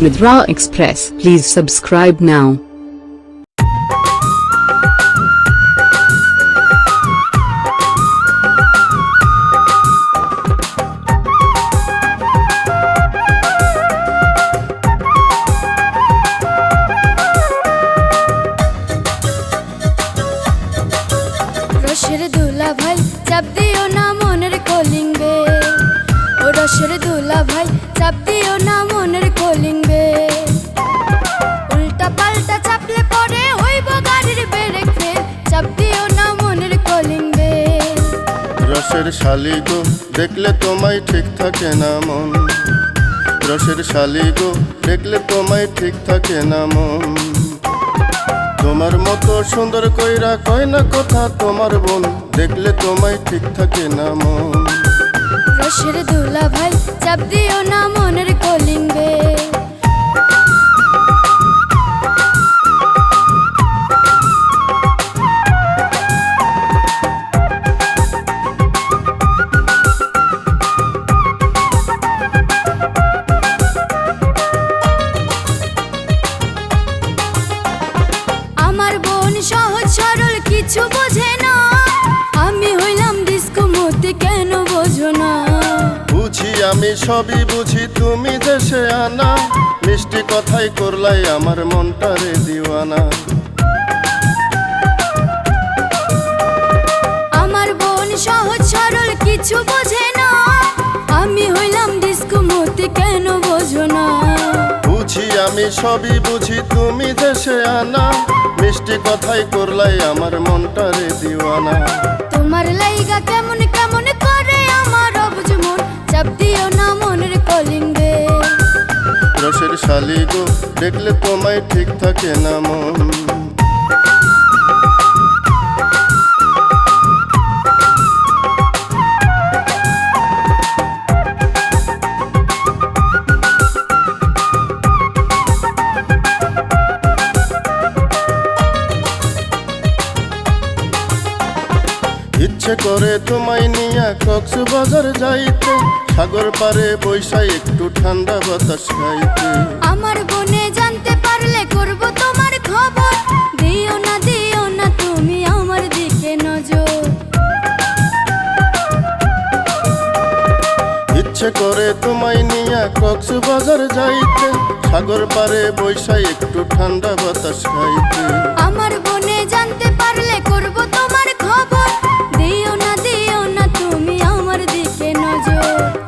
with Raw Express. Please subscribe now. রসের দুলা ভাই চাপ দিও না মনের কলিং বে ও রসের দুলা ভাই, চাপ দিও না মনের কলিং বে। উল্টা পাল্টা চাপলে পরে হইব গাড়ির ব্রেক ফেল, চাপ দিও না মনের কলিং বে। রসের শালি গো, দেখলে তোমায় ঠিক থাকে না মন। রসের শালি গো, দেখলে তোমায় ঠিক থাকে না মন। তোমার মতো সুন্দর কইরা কয় না কথা তোমার বোন, দেখলে তোমায় ঠিক থাকে না মন। রসের দুলা ভাই চাপ দিও না মনের কলিং বে সবই বুঝি তুমি দেশে আনা। মিষ্টি কথাই করলাই আমার মনটারে দিওয়ানা। আমার বোন সহজ সরল কিছু বোঝে না। আমি হইলাম ডিস্কো মতে কেন বোঝো না। বুঝি আমি সবই বুঝি তুমি দেশে আনা। মিষ্টি কথাই করলাই আমার মনটারে দিওয়ানা। তোমার লাইগা কেমন কেমন করে আমার অবুঝ মন। চাপ দিও না মনের কলিং বে রসের শালি গো দেখলে তোমায় ঠিক থাকে না মন। ইচ্ছে করে তোমায় নিয়া কক্সবাজার যাইতে। সাগর পারে বৈশাই একটু ঠান্ডা বাতাস খাইতে। আমার বনে জানতে পারলে করব তোমার খবর। দিও না দিও না তুমি আমার দিকে নজর। ইচ্ছে করে তোমায় নিয়া কক্সবাজার যাইতে। সাগর পারে বৈশাই একটু ঠান্ডা বাতাস খাইতে।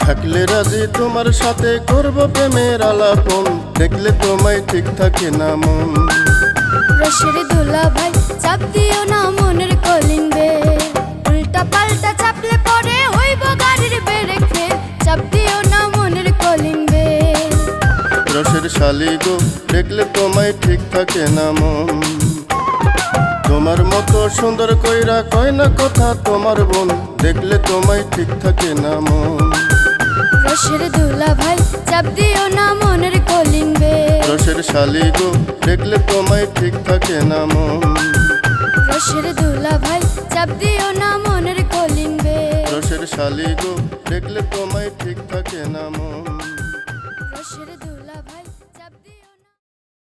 থাকলে রাজি তোমার সাথে করব প্রেমের আলাপন। দেখলে তোমায় ঠিক থাকে না মন। রসের দোলা ভাই চাপ দিও না মনের কলিং বে। উল্টা পাল্টা চাপলে পরে হইব গাড়ির ব্রেক ফেল চাপ দিও না মনের কলিং বে। রসের শালি গো দেখলে তোমায় ঠিক থাকে না মন। তোমার মতো সুন্দর কইরা কয় না কথা তোমার বোন। দেখলে তোমায় ঠিক থাকে না মন। রসের দুলা ভাই চাপ দিও না মনের কলিং বে রসের শালি গো দেখলে তোমায় ঠিক থাকে না মন। রসের দুলা ভাই চাপ দিও না মনের কলিং বে রসের শালি গো দেখলে তোমায় ঠিক থাকে না মন। রসের